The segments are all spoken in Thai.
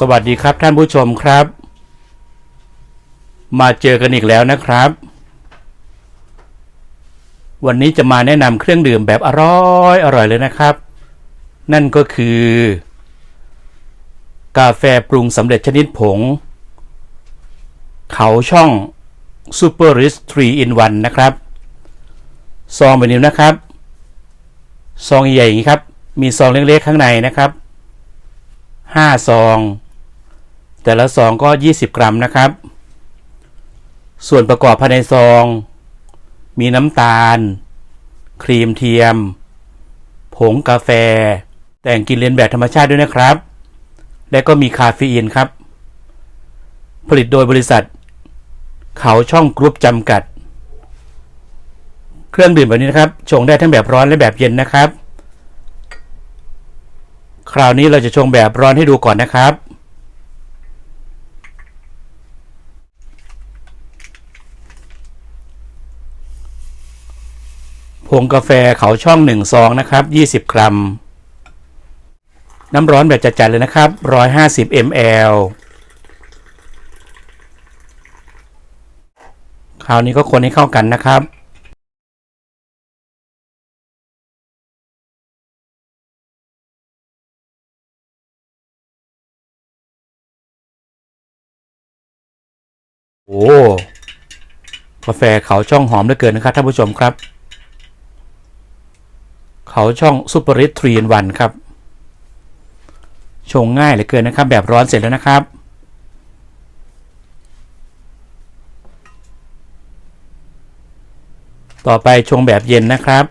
สวัสดีครับท่านผู้ชมครับ มาเจอกันอีกแล้วนะครับ วันนี้จะมาแนะนำเครื่องดื่มแบบอร่อยอร่อยเลยนะครับ นั่นก็คือ กาแฟปรุงสำเร็จชนิดผง เขาช่อง Super Rich 3 in 1 นะครับ ซองแบบนี้นะครับ ซองใหญ่อย่างนี้ครับ มีซองเล็กๆข้างในนะครับ5ซอง แต่ละซองก็ 20 กรัมนะครับ ส่วนประกอบภายในซอง มีน้ำตาล ครีมเทียม ผงกาแฟ แต่งกินเลียนแบบธรรมชาติด้วยนะครับ และก็มีคาเฟอีนครับ ผลิตโดยบริษัท เขาช่องกรุ๊ปจำกัด เครื่องดื่มแบบนี้นะครับ ชงได้ทั้งแบบร้อนและแบบเย็นนะครับ คราวนี้เราจะชงแบบร้อนให้ดูก่อนนะครับ ผงกาแฟเขาช่องหนึ่งซองนะครับ 20 กรัม น้ำร้อนแบบจัดๆเลยนะครับ 150 ml คราวนี้ก็คนให้เข้ากันนะครับโอ้กาแฟเขาช่องหอมเหลือเกินนะครับท่านผู้ชมครับ เขาช่องซูเปอร์ริทรีนวันครับ ชงง่ายเหลือเกินนะครับ แบบร้อนเสร็จแล้วนะครับ ต่อไปชงแบบเย็นนะครับ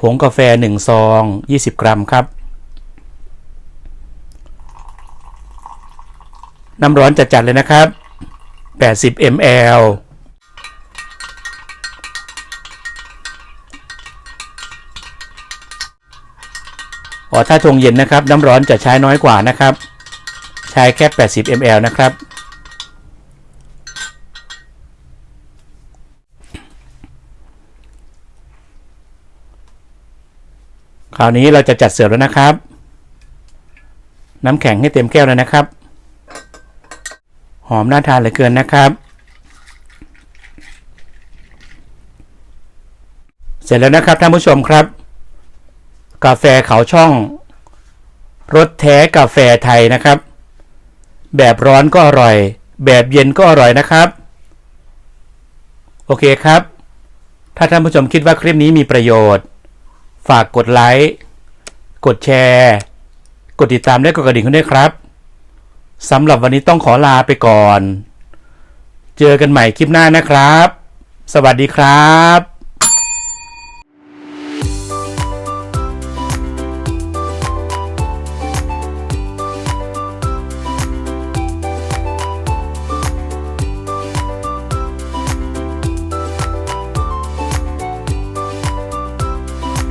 ผงกาแฟ 1 ซอง 20 กรัมครับน้ำร้อนจัดๆเลยนะครับ 80 ml อ๋อถ้าชงเย็นนะครับ น้ำร้อนจะใช้น้อยกว่านะครับ ใช้แค่ 80 ml นะครับ คราวนี้เราจะจัดเสิร์ฟแล้วนะครับ น้ำแข็งให้เต็มแก้วเลยนะครับ หอมน่าทานเหลือเกินนะครับ เสร็จแล้วนะครับท่านผู้ชมครับ กาแฟเขาช่อง รสแท้กาแฟไทยนะครับ แบบร้อนก็อร่อย แบบเย็นก็อร่อยนะครับ โอเคครับ ถ้าท่านผู้ชมคิดว่าคลิปนี้มีประโยชน์ ฝากกดไลค์ กดแชร์ กดติดตามและกดกระดิ่งด้วยครับสำหรับวันนี้ต้องขอลาไปก่อน เจอกันใหม่คลิปหน้านะครับ สวัสดีครับ